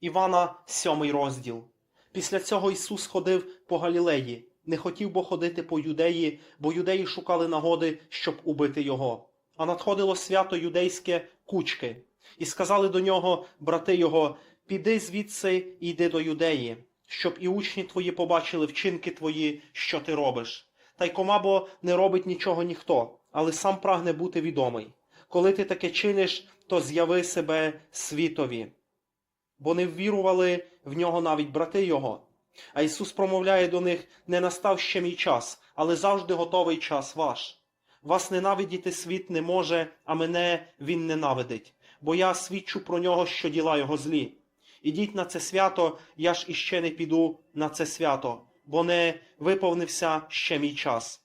Івана, сьомий розділ. Після цього Ісус ходив по Галілеї, не хотів бо ходити по юдеї, бо юдеї шукали нагоди, щоб убити його. А надходило свято юдейське кучки, і сказали до нього, брати його, піди звідси і йди до юдеї, щоб і учні твої побачили вчинки твої, що ти робиш. Та й кома бо не робить нічого ніхто, але сам прагне бути відомий. Коли ти таке чиниш, то зяви себе світові бо не ввірували в нього навіть брати його. А Ісус промовляє до них: не настав ще мій час, але завжди готовий час ваш. Вас ненавидіти світ не може, а мене він ненавидить, бо я свідчу про нього, що діла його злі. Ідіть на це свято, я ж іще не піду на це свято, бо не виповнився ще мій час.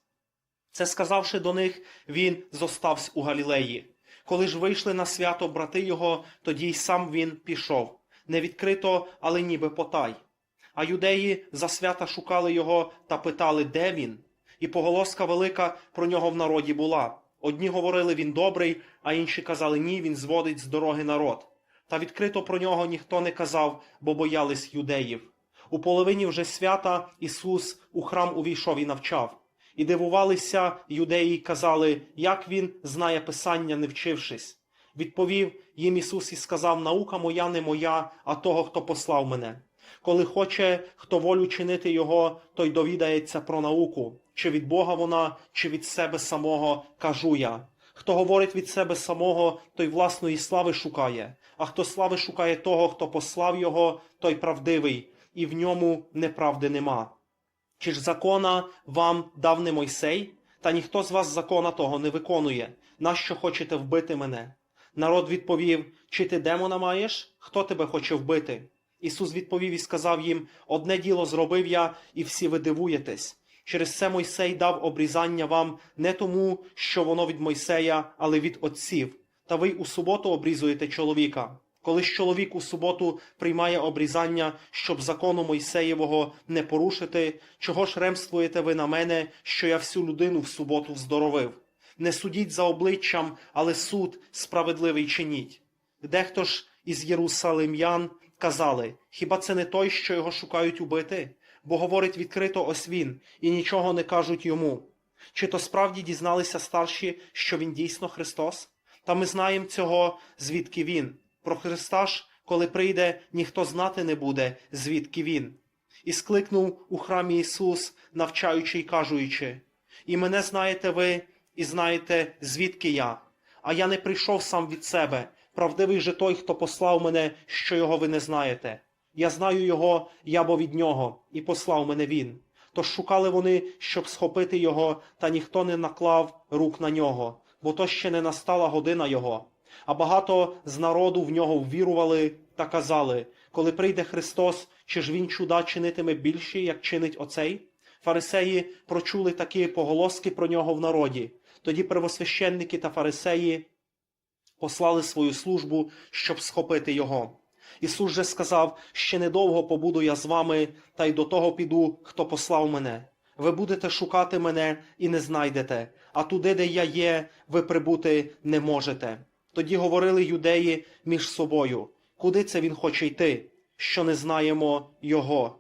Це сказавши до них, він зостався у Галілеї. Коли ж вийшли на свято брати його, тоді й сам він пішов, не відкрито, але ніби потай. А юдеї за свята шукали його та питали, де він. І поголоска велика про нього в народі була. Одні говорили він добрий, а інші казали ні, він зводить з дороги народ. Та відкрито про нього ніхто не казав, бо боялись юдеїв. У половині вже свята Ісус у храм увійшов і навчав. І дивувалися юдеї казали, як він знає Писання, не вчившись. Відповів їм Ісус і сказав: Наука моя не моя, а того, хто послав мене. Коли хоче хто волю чинити його, той довідається про науку, чи від Бога вона, чи від себе самого, кажу я. Хто говорить від себе самого, той власної слави шукає, а хто слави шукає того, хто послав його, той правдивий, і в ньому неправди нема. Чи ж закона вам дав не Мойсей? Та ніхто з вас закона того не виконує. Нащо хочете вбити мене? Народ відповів: Чи ти демона маєш? Хто тебе хоче вбити? Ісус відповів і сказав їм: Одне діло зробив я, і всі ви дивуєтесь. Через це Мойсей дав обрізання вам не тому, що воно від Мойсея, але від отців. Та ви й у суботу обрізуєте чоловіка. Коли ж чоловік у суботу приймає обрізання, щоб закону Мойсеєвого не порушити, чого ж ремствуєте ви на мене, що я всю людину в суботу вздоровив? Не судіть за обличчям, але суд справедливий чиніть. Дехто ж із єрусалим'ян казали, хіба це не той, що його шукають убити? Бо говорить відкрито ось він, і нічого не кажуть йому. Чи то справді дізналися старші, що він дійсно Христос? Та ми знаємо цього, звідки він. Про Христа ж, коли прийде, ніхто знати не буде, звідки він. І скликнув у храмі Ісус, навчаючи й кажучи, і мене знаєте ви, і знаєте, звідки я. А я не прийшов сам від себе, правдивий же той, хто послав мене, що його ви не знаєте. Я знаю його, я бо від нього, і послав мене він. Тож шукали вони, щоб схопити його, та ніхто не наклав рук на нього, бо то ще не настала година його. А багато з народу в нього ввірували та казали, коли прийде Христос, чи ж він чуда чинитиме більше, як чинить оцей? Фарисеї прочули такі поголоски про нього в народі. Тоді первосвященники та фарисеї послали свою службу, щоб схопити його. Ісус же сказав: ще недовго побуду я з вами, та й до того піду, хто послав мене. Ви будете шукати мене і не знайдете, а туди, де я є, ви прибути не можете. Тоді говорили юдеї між собою, куди це він хоче йти, що не знаємо його.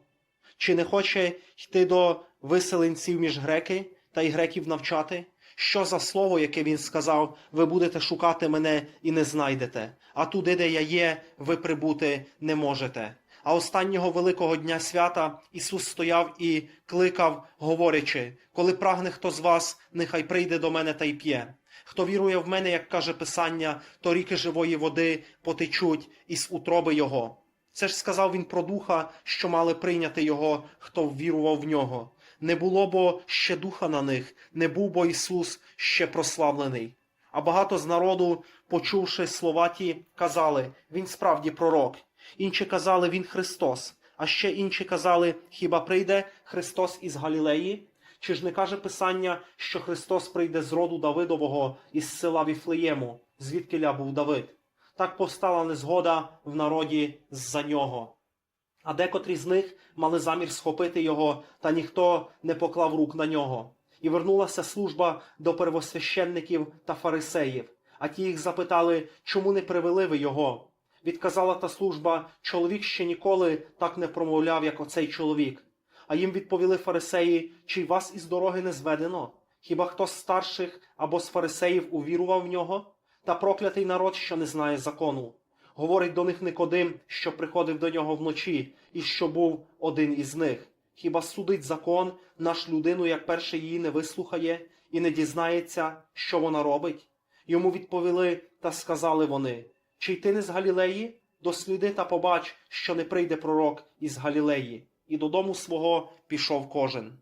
Чи не хоче йти до виселенців між греки та й греків навчати? Що за слово, яке він сказав, ви будете шукати мене і не знайдете, а туди, де я є, ви прибути не можете. А останнього великого дня свята Ісус стояв і кликав, говорячи: коли прагне хто з вас, нехай прийде до мене та й п'є. Хто вірує в мене, як каже Писання, то ріки живої води потечуть із утроби Його. Це ж сказав він про духа, що мали прийняти його, хто ввірував в нього. Не було бо ще духа на них, не був бо Ісус ще прославлений. А багато з народу, почувши слова ті, казали, він справді пророк. Інші казали, він Христос. А ще інші казали, хіба прийде Христос із Галілеї? Чи ж не каже Писання, що Христос прийде з роду Давидового із села Віфлеєму, звідки ля був Давид? Так повстала незгода в народі з-за нього. А декотрі з них мали замір схопити його, та ніхто не поклав рук на нього. І вернулася служба до первосвященників та фарисеїв. А ті їх запитали, чому не привели ви його? Відказала та служба, чоловік ще ніколи так не промовляв, як оцей чоловік. А їм відповіли фарисеї, чи вас із дороги не зведено? Хіба хто з старших або з фарисеїв увірував в нього? Та проклятий народ, що не знає закону. Говорить до них Никодим, що приходив до нього вночі, і що був один із них. Хіба судить закон наш людину, як перший її не вислухає і не дізнається, що вона робить? Йому відповіли та сказали вони: Чи й ти не з Галілеї? Досліди та побач, що не прийде пророк із Галілеї. І додому свого пішов кожен.